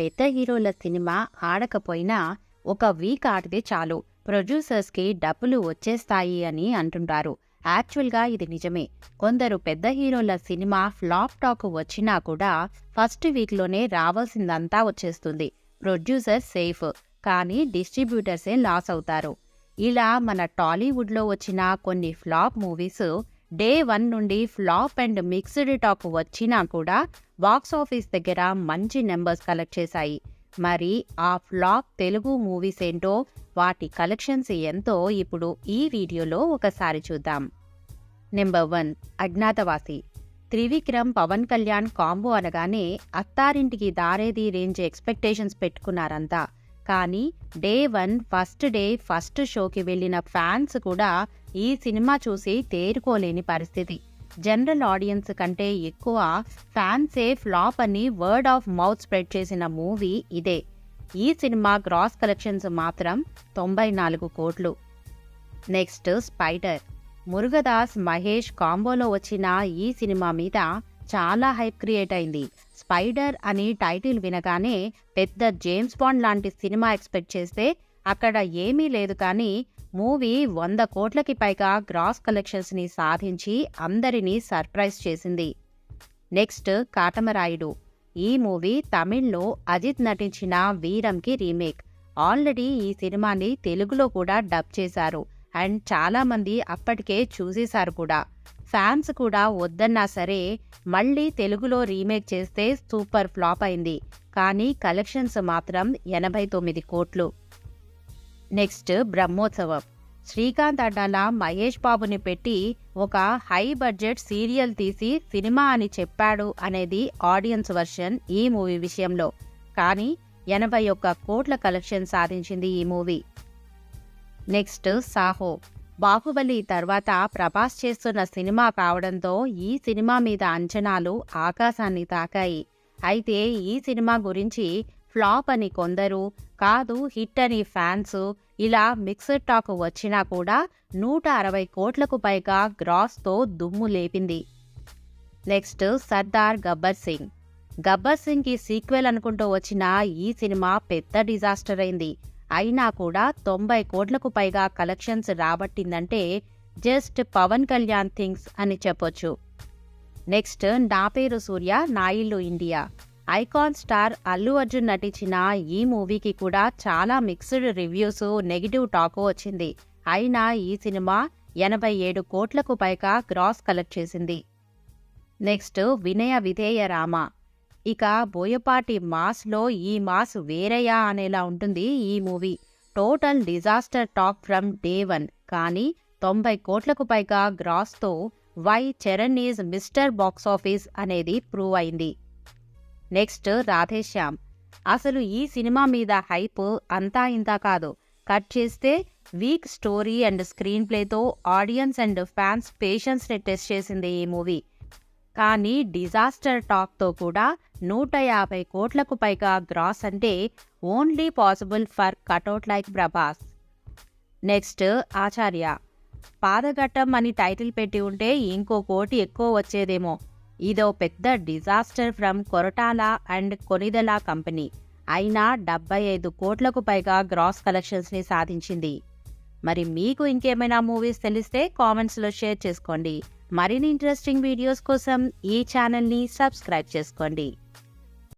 పెద్ద హీరోల సినిమా ఆడకపోయినా ఒక వీక్ ఆడితే చాలు. ప్రొడ్యూసర్స్కి డబ్బులు వచ్చేస్తాయి అని అంటుంటారు. యాక్చువల్గా ఇది నిజమే. కొందరు పెద్ద హీరోల సినిమా ఫ్లాప్ టాక్ వచ్చినా కూడా ఫస్ట్ వీక్లోనే రావాల్సిందంతా వచ్చేస్తుంది. ప్రొడ్యూసర్ సేఫ్ కానీ డిస్ట్రిబ్యూటర్సే లాస్ అవుతారు. ఇలా మన టాలీవుడ్లో వచ్చిన కొన్ని ఫ్లాప్ మూవీస్ డే వన్ నుండి ఫ్లాప్ అండ్ మిక్స్డ్ టాక్ వచ్చినా కూడా బాక్స్ ఆఫీస్ దగ్గర మంచి నెంబర్స్ కలెక్ట్ చేశాయి. మరి ఆ ఫ్లాప్ తెలుగు మూవీస్ ఏంటో వాటి కలెక్షన్స్ ఎంతో ఇప్పుడు ఈ వీడియోలో ఒకసారి చూద్దాం. Number one Agnyaathavaasi. Trivikram Pawan Kalyan combo అనగానే అత్తారింటికి దారేది రేంజ్ ఎక్స్పెక్టేషన్స్ పెట్టుకున్నారంతా. కానీ day one first day first షోకి వెళ్ళిన ఫ్యాన్స్ కూడా ఈ సినిమా చూసి తేరుకోలేని పరిస్థితి. జనరల్ ఆడియన్స్ కంటే ఎక్కువ ఫ్యాన్సే ఫ్లాప్ అని వర్డ్ ఆఫ్ మౌత్ స్ప్రెడ్ చేసిన మూవీ ఇదే. ఈ సినిమా గ్రాస్ కలెక్షన్స్ మాత్రం తొంభై నాలుగు కోట్లు. నెక్స్ట్ స్పైడర్ మురుగదాస్ మహేష్ కాంబోలో వచ్చిన ఈ సినిమా మీద చాలా హైప్ క్రియేట్ అయింది. స్పైడర్ అని టైటిల్ వినగానే పెద్ద జేమ్స్ బాండ్ లాంటి సినిమా ఎక్స్పెక్ట్ చేస్తే అక్కడ ఏమీ లేదు కానీ మూవీ వంద కోట్లకి పైగా గ్రాస్ కలెక్షన్స్ని సాధించి అందరినీ సర్ప్రైజ్ చేసింది. నెక్స్ట్ కాటమరాయుడు. ఈ మూవీ తమిళ్ళో అజిత్ నటించిన వీరంకి రీమేక్. ఆల్రెడీ ఈ సినిమాని తెలుగులో కూడా డబ్ చేశారు. అండ్ చాలామంది అప్పటికే చూసేశారు కూడా. ఫ్యాన్స్ కూడా వద్దన్నా సరే మళ్ళీ తెలుగులో రీమేక్ చేస్తే సూపర్ ఫ్లాప్ అయింది. కానీ కలెక్షన్స్ మాత్రం ఎనభై తొమ్మిది కోట్లు. నెక్స్ట్ బ్రహ్మోత్సవం. శ్రీకాంత్ అడ్డాల మహేష్ బాబుని పెట్టి ఒక హై బడ్జెట్ సీరియల్ తీసి సినిమా అని చెప్పాడు అనేది ఆడియన్స్ వర్షన్ ఈ మూవీ విషయంలో. కానీ ఎనభై ఒక్క కోట్ల కలెక్షన్ సాధించింది ఈ మూవీ. నెక్స్ట్ సాహో. బాహుబలి తర్వాత ప్రభాస్ చేస్తున్న సినిమా కావడంతో ఈ సినిమా మీద అంచనాలు ఆకాశాన్ని తాకాయి. అయితే ఈ సినిమా గురించి ఫ్లాప్ అని కొందరు కాదు హిట్ అని ఫ్యాన్స్ ఇలా మిక్స్డ్ టాక్ వచ్చినా కూడా నూట అరవై కోట్లకు పైగా గ్రాస్తో దుమ్ము లేపింది. నెక్స్ట్ సర్దార్ గబ్బర్ సింగ్. గబ్బర్ సింగ్కి సీక్వెల్ అనుకుంటూ వచ్చిన ఈ సినిమా పెద్ద డిజాస్టర్ అయింది. అయినా కూడా తొంభై కోట్లకు పైగా కలెక్షన్స్ రాబట్టిందంటే జస్ట్ పవన్ కళ్యాణ్ థింగ్స్ అని చెప్పొచ్చు. నెక్స్ట్ నా పేరు సూర్య నా ఇల్లు India. Icon star Allu Arjun నటించిన ఈ మూవీకి కూడా చాలా మిక్స్డ్ రివ్యూస్ నెగిటివ్ టాక్ వచ్చింది. అయినా ఈ సినిమా ఎనభై ఏడు కోట్లకు పైగా గ్రాస్ కలెక్ట్ చేసింది. నెక్స్ట్ వినయ విధేయ రామ ఇక బోయపాటి మాస్లో ఈ మాస్ వేరయ్యా అనేలా ఉంటుంది ఈ movie. Total disaster talk from day one. కానీ తొంభై కోట్లకు పైగా గ్రాస్తో why Charan is Mr box office అనేది ప్రూవ్ అయింది. నెక్స్ట్ రాధేశ్యామ్. అసలు ఈ సినిమా మీద హైప్ అంతా ఇంత కాదు. కట్ చేస్తే వీక్ స్టోరీ అండ్ స్క్రీన్ ప్లేతో ఆడియన్స్ అండ్ ఫ్యాన్స్ పేషెన్స్ని టెస్ట్ చేసింది ఈ మూవీ. కానీ డిజాస్టర్ టాక్తో కూడా నూట యాభై కోట్లకు పైగా గ్రాస్ అంటే only possible for cutout like Prabhas. Next Acharya. Padaghattam అని టైటిల్ పెట్టి ఉంటే ఇంకో కోటి ఎక్కువ వచ్చేదేమో. ఇదో పెద్ద disaster from Koratala and Konidela company. అయినా డెబ్బై ఐదు కోట్లకు పైగా గ్రాస్ కలెక్షన్స్ని సాధించింది. మరి మీకు ఇంకేమైనా మూవీస్ తెలిస్తే కామెంట్స్లో షేర్ చేసుకోండి. మరిన్ని ఇంట్రెస్టింగ్ వీడియోస్ కోసం ఈ ఛానల్ని సబ్స్క్రైబ్ చేసుకోండి.